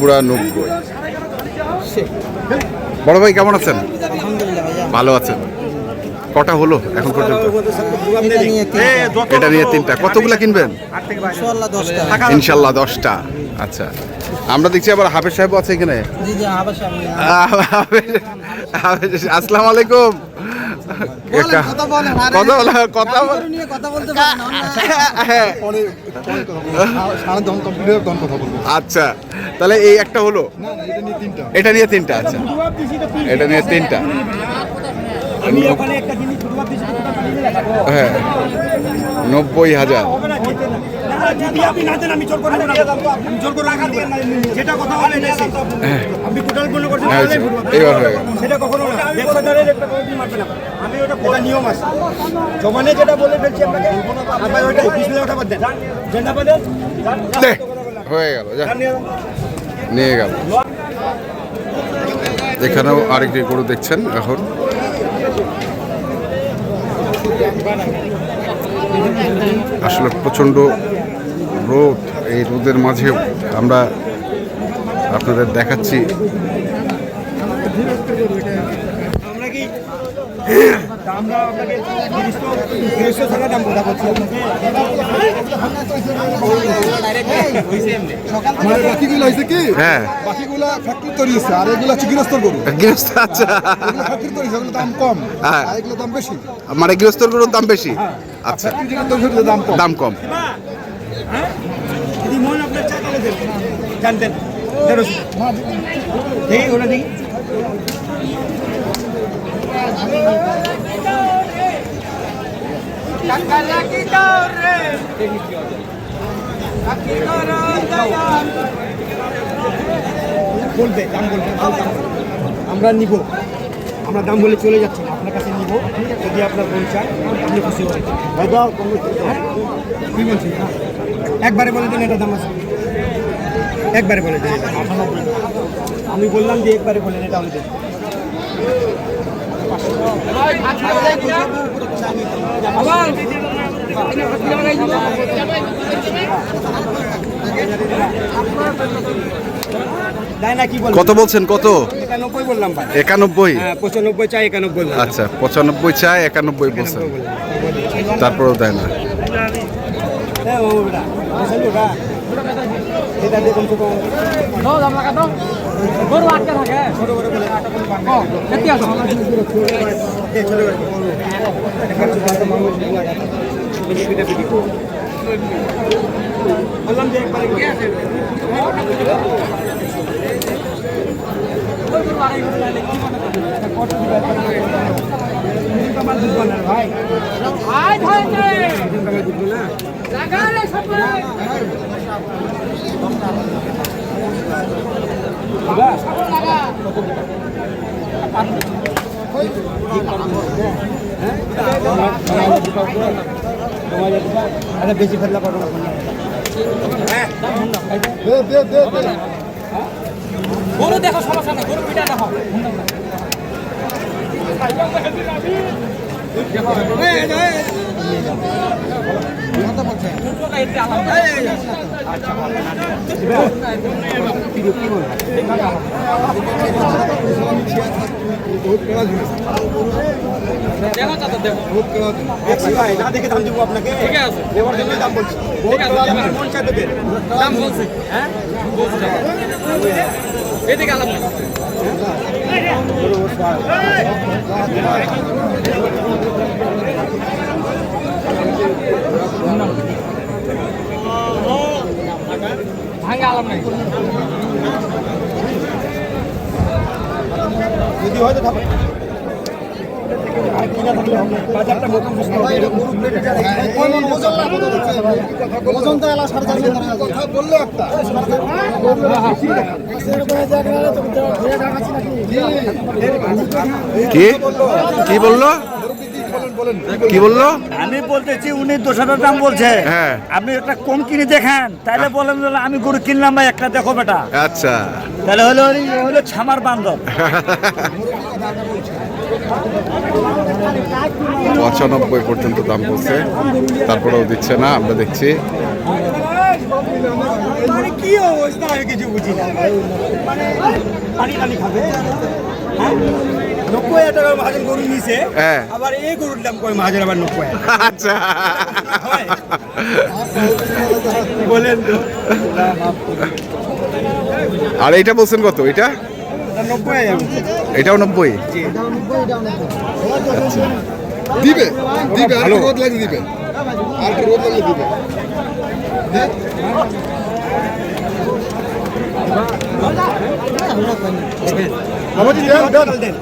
পুরা নব্বই। বড় ভাই কেমন আছেন? ভালো আছেন। কটা হলো এখন পর্যন্ত? এটা নিয়ে তিনটা। কতগুলা কিনবেন? ইনশাল্লাহ দশটা। আচ্ছা। আমরা দেখছি আবার হাফেজ সাহেব আছে এখানে। আসসালামু আলাইকুম। কথা বলেন, কথা বলা কথা বল গরু নিয়ে কথা বলতে পারেন হ্যাঁ বলব। আচ্ছা তাহলে এই একটা হলো? এটা নিয়ে তিনটা। এটা নিয়ে তিনটা আচ্ছা। এটা নিয়ে তিনটা। হ্যাঁ নব্বই হাজার। হ্যাঁ। এইবার হয়ে গেল। এটা নিয়ম আছে জমানে যেটা বলে ফেলছি আপনাকে আপনার ওইটা দেন। দেন হয়ে গেল যা। নিয়ে গেল। এখানেও আরেকটি গরু দেখছেন এখন। আসলে প্রচণ্ড রোদ এই রোদের মাঝেও আমরা আপনাদের দেখাচ্ছি। আমরা কি আমরা আপনাকে তিরিশ তিরিশ টাকা দাম কথা বলছি। আমার বাকিগুলো হয়েছে কি? হ্যাঁ। বাকিগুলা ফ্যাক্টরি তৈরি আর এগুলো হচ্ছে গৃহস্থর গরু। গৃহস্থ আচ্ছা। ফ্যাক্টরি তৈরি হচ্ছে দাম কম হ্যাঁ। আর এগুলো দাম বেশি। মানে গৃহস্থর গরুর দাম বেশি? আচ্ছা। তৈরি হচ্ছে দাম কম। দাম কম। যদি মন আপনার চা তাহলে দেন। জানতেন। দেখি ওটা দেখি। বলবে, দাম বলবে আমরা নিব। আমরা দাম বলে চলে যাচ্ছি না। আপনার কাছে নিব। যদি আপনার মন চায়, আপনি খুশি হবেন একবারে বলে দিন, এটা দাম আছে। একবারে বলে দিন আমি বললাম যে একবারে বলেন এটা হলে কত বলছেন? কত? একানব্বই বললাম একানব্বই? হ্যাঁ পঁচানব্বই চাই একানব্বই আচ্ছা পঁচানব্বই চায় একানব্বই বলছেন। তারপরেও দেয় না। হ্যাঁ ও ওটা বুঝলেন ওটা বড় আটকে থাকে ছোট বড় বলে এ, ছোট করে বলে। দেখাচ্ছি তো একটা মানুষ লাগা। পিটি পিটি পিটি। বললাম যে একবার কি বানার ভাই আরে বেশি ফেললা পারব না দে দে দে দে গরু দেখো সমস্যা নেই গরু পিঠা দেখো দাম দেবো আপনাকে জন্য দাম বলছি। দাম হ্যাঁ এদিকে আলাপ ভাঙ্গা আলাপ নাই। যদি হয়তো আর কিনা থাকলে হবে বাজারটা নতুন বুঝতে হবে এটা গরু প্লেটে যা দেখি। ওজন তো এলা সাড়ে চারশো কথা বললে একটা কি? কি বলল? কি বলল? আমি বলতেছি উনি দশ হাজার দাম বলছে। হ্যাঁ। আপনি একটা কম কিনে দেখেন তাহলে বলেন আমি গরু কিনলাম ভাই একটা দেখো বেটা। আচ্ছা। তাহলে হলো হলো ছামার বান্ধব। পঁচানব্বই পর্যন্ত দাম বলছে। তারপরেও দিচ্ছে না আমরা দেখছি। মানে কি অবস্থা আমি কিছু বুঝি না। পানি টানি খাবে। হ্যাঁ? হ্যাঁ। আবার এই গরুর দাম কয় মহাজন আবার নব্বই আচ্ছা। বলেন আর এইটা বলছেন কত? এটা এটাও নব্বই? দিবে দিবে আর রোদ লাগলে দিবে। আর রোদ লাগলে দিবে? আমাদের দেন দেন।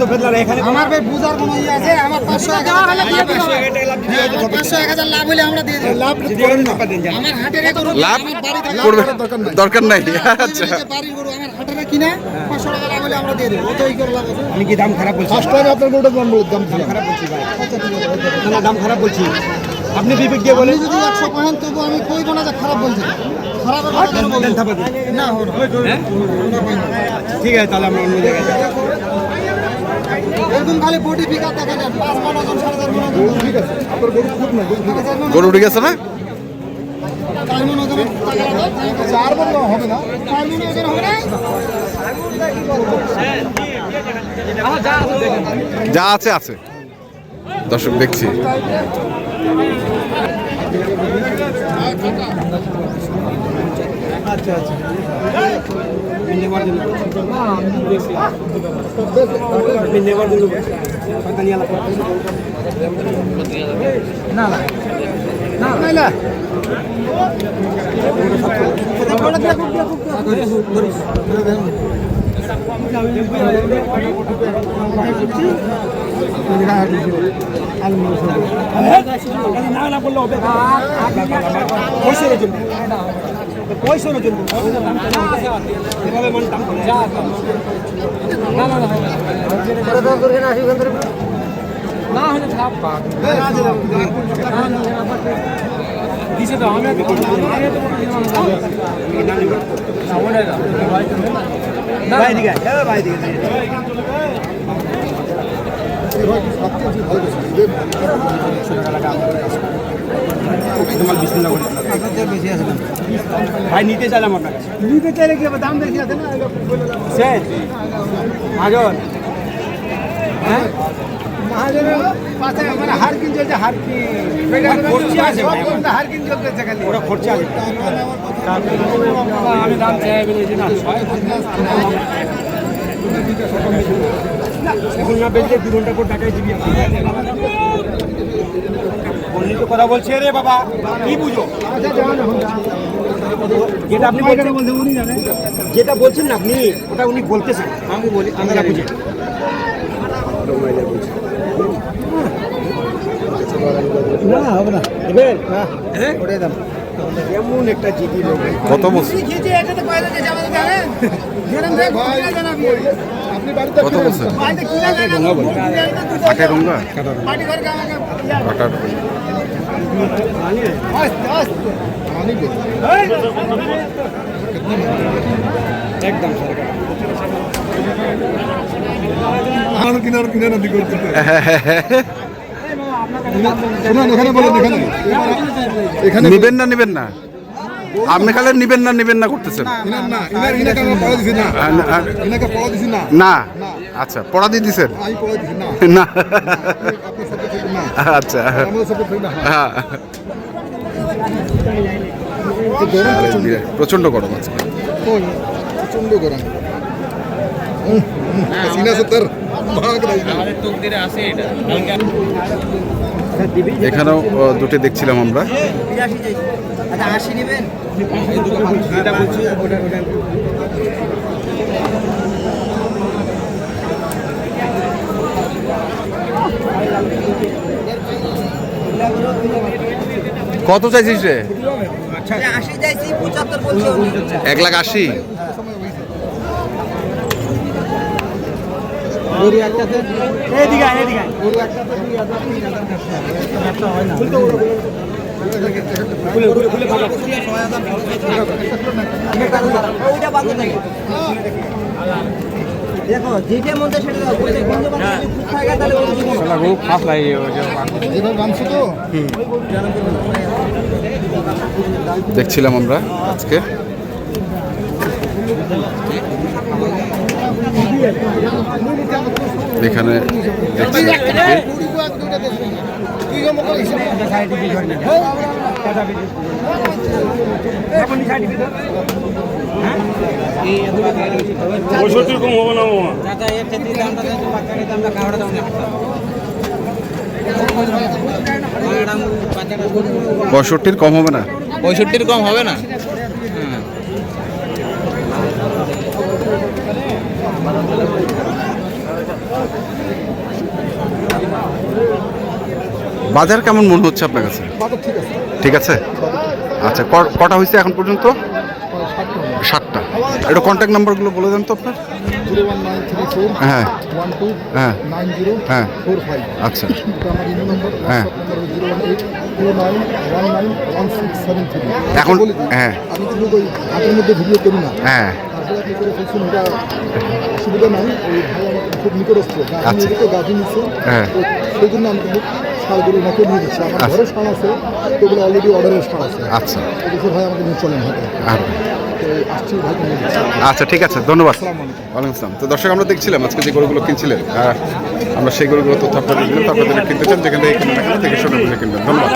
দেন এত এখানে আমার ভাই বুঝার কোনো ইয়ে আছে? আমার পাঁচশো এক হাজার লাভ হলে পাঁচশো এক হাজার লাভ হলে আমরা দিয়ে লাভ হাটের লাভ করবে। দরকার নাই। আচ্ছা। বাড়ির গরু আমার হাটের কিনে পাঁচশো টাকা লাভ হলে আমরা দিয়ে দেবো। অত ই করে লাভ আছে। আমি কি দাম খারাপ বলছি? ফার্স্ট টাইম আপনার গরুটা দাম দাম খারাপ বলছি ভাই। না দাম খারাপ বলছি। আপনি বিবেক দিয়ে বলেন। যদি একশো পয়েন্ট তবু আমি কইব না যে খারাপ বলছি। না হলো ঠিক আছে তাহলে আমরা অন্য জায়গায় খালি বডি ফিগার দেখেন পাঁচ ওজন সাড়ে চার মন ওজন ঠিক আছে আপনার গরু খুব না গরু ঠিক আছে। চার মন গরু উঠে গেছে না? চার মন ওজন চার বন্ধ হবে না। চার মন ওজন হবে না? যা আছে আছে। দর্শক দেখছি। টাকা নিয়ে আলাপ করতে হবে। না না হবে পয়সার জন্য এভাবে মানে দাম করে। দিছে তো আমি ভাই দিকে আয়, এ ভাই দিকে আয়। তোমার বিসমিল্লাহ বলে দিলাম। ভাই নিতে চাইলাম আপনার কাছে। নিতে চাইলে কি দাম বেশি আছে না? সে আগর হ্যাঁ? মহাজনের পাশে মানে হার কিন চলছে হার কিন খরচা আছে ভাই। হার কিন চলতেছে খালি ওরা খরচা আছে। আমি দাম চাই না ছয় এখন না বেঁচে দু ঘণ্টা পর টাকায় দিবি অন্য তো কথা বলছে রে বাবা কি বুঝো? যেটা আপনি বলছেন উনি যেটা বলছেন না আপনি ওটা উনি বলতেছেন। আমি বলি আমি বুঝে। না হবে না। হ্যাঁ? কেমন একটা জিডি কত আপনি বাড়িতে কত জানাবি? আটের রঙ্গা আটার। একদম সরকার। কিনার কিনার নদী করতে। শুনুন এখানে বলেন এখানে। এখানে নিবেন না নিবেন না। আপনি খালি নিবেন না নিবেন না করতেছেন। না আচ্ছা পড়া দিয়ে দিছেন? না। আচ্ছা। না। হ্যাঁ। প্রচণ্ড গরম আছে প্রচণ্ড গরম। এখানেও দুটো দেখছিলাম আমরা। আচ্ছা কত চাইছিস রে? এক লাখ আশি। চাইছি পঁচাত্তর বলছে উনি এক লাখ আশি এদিকে আয়, এদিকে আয়। খুলে খুলে খুলে ফাঁকা করো। ওইটা বাদ থাকে দেখো যেটার মধ্যে সেটা দাও। বলতে বন্ধ করে খুব থাকে তাহলে বলে। খুব ফাঁস লাগে যেভাবে বানছো তো। দেখছিলাম আমরা আজকে। এখানে না। পঁয়ষট্টির কম হবে না? পঁয়ষট্টির কম হবে না। বাজার কেমন মনে হচ্ছে আপনার কাছে? ঠিক আছে। আচ্ছা কটা হয়েছে এখন পর্যন্ত? ষাটটা এটা কন্ট্যাক্ট নাম্বারগুলো বলে দেন তো আপনার। হ্যাঁ। হ্যাঁ। হ্যাঁ। আচ্ছা। হ্যাঁ। এখন- হ্যাঁ। হ্যাঁ। নাই খুব নিকটস্থ। আচ্ছা। হ্যাঁ। সেই জন্য আমি নিয়ে দিচ্ছে। আমার আচ্ছা। আছে ওগুলো অলরেডি অর্ডারের আছে। আচ্ছা। কিছু ভাই আমাকে নিয়ে চলেন আসছি নিয়ে আচ্ছা ঠিক আছে ধন্যবাদ। ওয়ালাইকুম আসসালাম। তো দর্শক আমরা দেখছিলাম আজকে যে গরুগুলো কিনছিলেন আমরা সেই গরুগুলো তথ্য আপনাদের দিলাম আপনাদের কিনতে চান যেখানে থেকে কিনবেন থেকে শুনে বুঝে কিনবেন। ধন্যবাদ।